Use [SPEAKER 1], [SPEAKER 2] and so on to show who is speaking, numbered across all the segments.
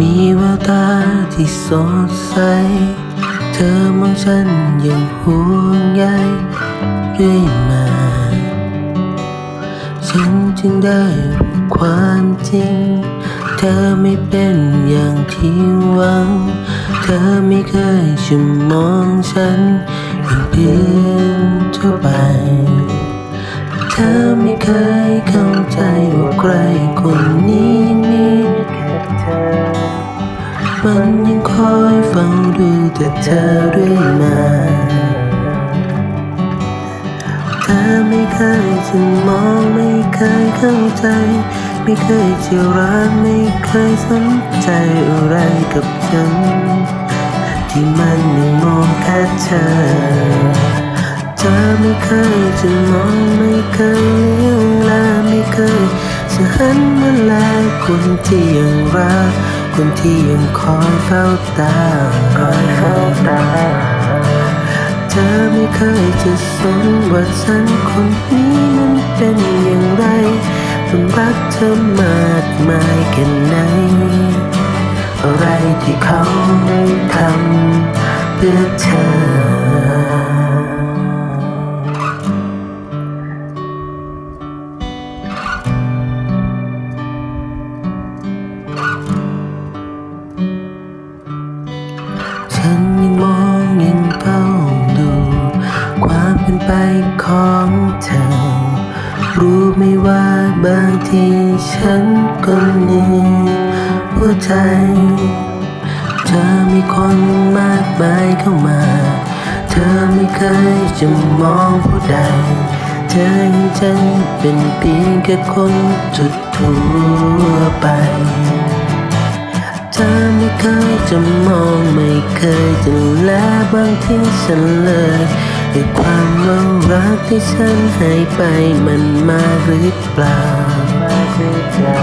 [SPEAKER 1] มีแววตาที่สดใส เธอมองฉันอย่างห่วงใยเรื่อยมา ฉันจึงได้ความจริง เธอไม่เป็นอย่างที่หวัง เธอไม่เคยจะมองฉันอย่างเพื่อนทั่วไป เธอไม่เคยเข้าใจว่าใครคนนี้ มันยังคอยเฝ้าดูแต่เธอเรื่อยมาเธอไม่เคยจะมองไม่เคยเข้าใจ ไม่เคยจะรักไม่เคยสนใจอะไรกับฉัน ที่มันยังมองแค่เธอเธอไม่เคยจะมองไม่เคยเลี้ยวแลไม่เคยจะหันมาแลคนที่ยังรัก คนที่ยังคอยเฝ้าตาคอยเฝ้าตา เธอไม่เคยจะสนว่าฉันคนนี้นั้นเป็นอย่างไรผมรักเธอมากมายแค่ไหน อะไรที่เขาทำเพื่อเธอ เป็นไปของเธอ รู้ไหมว่าบางทีฉันก็เหนื่อยหัวใจ เธอมีคนมากมายเข้ามา เธอไม่เคยจะมองผู้ใด เธอยังฉันเป็นเพียงแค่คนทุกทั่วไปเธอไม่เคยจะมองไม่เคยจะแลบางทีฉันเลย ด้วยความว่ารักที่ฉันให้ไปมันมาหรือเปล่ารือเปล่า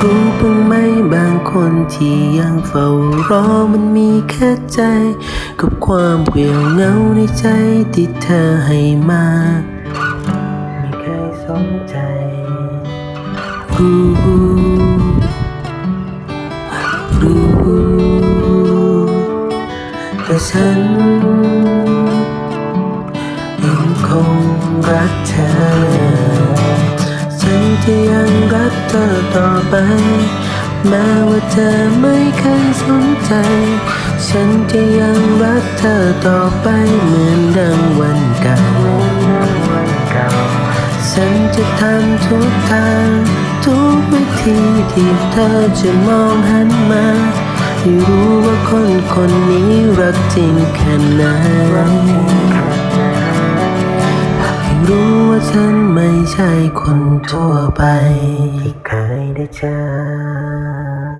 [SPEAKER 1] รู้บ้างไหมบางคนที่ยังเฝ้ารอมันมีแค่ใจ กับความเปลี่ยวเหงาในใจที่เธอให้มาไม่เคยสนใจรู้รู้แต่ฉัน ยังรักเธอต่อไป แม้ว่าเธอไม่เคยสนใจ ฉันจะยังรักเธอต่อไปเหมือนดังวันเก่า ฉันจะทำทุกทางทุกวิธีที่เธอจะมองหันมาให้รู้ว่าคนคนนี้รักจริงแค่ไหน รู้ว่าฉันไม่ใช่คนทั่วไป ที่เคยได้เจอ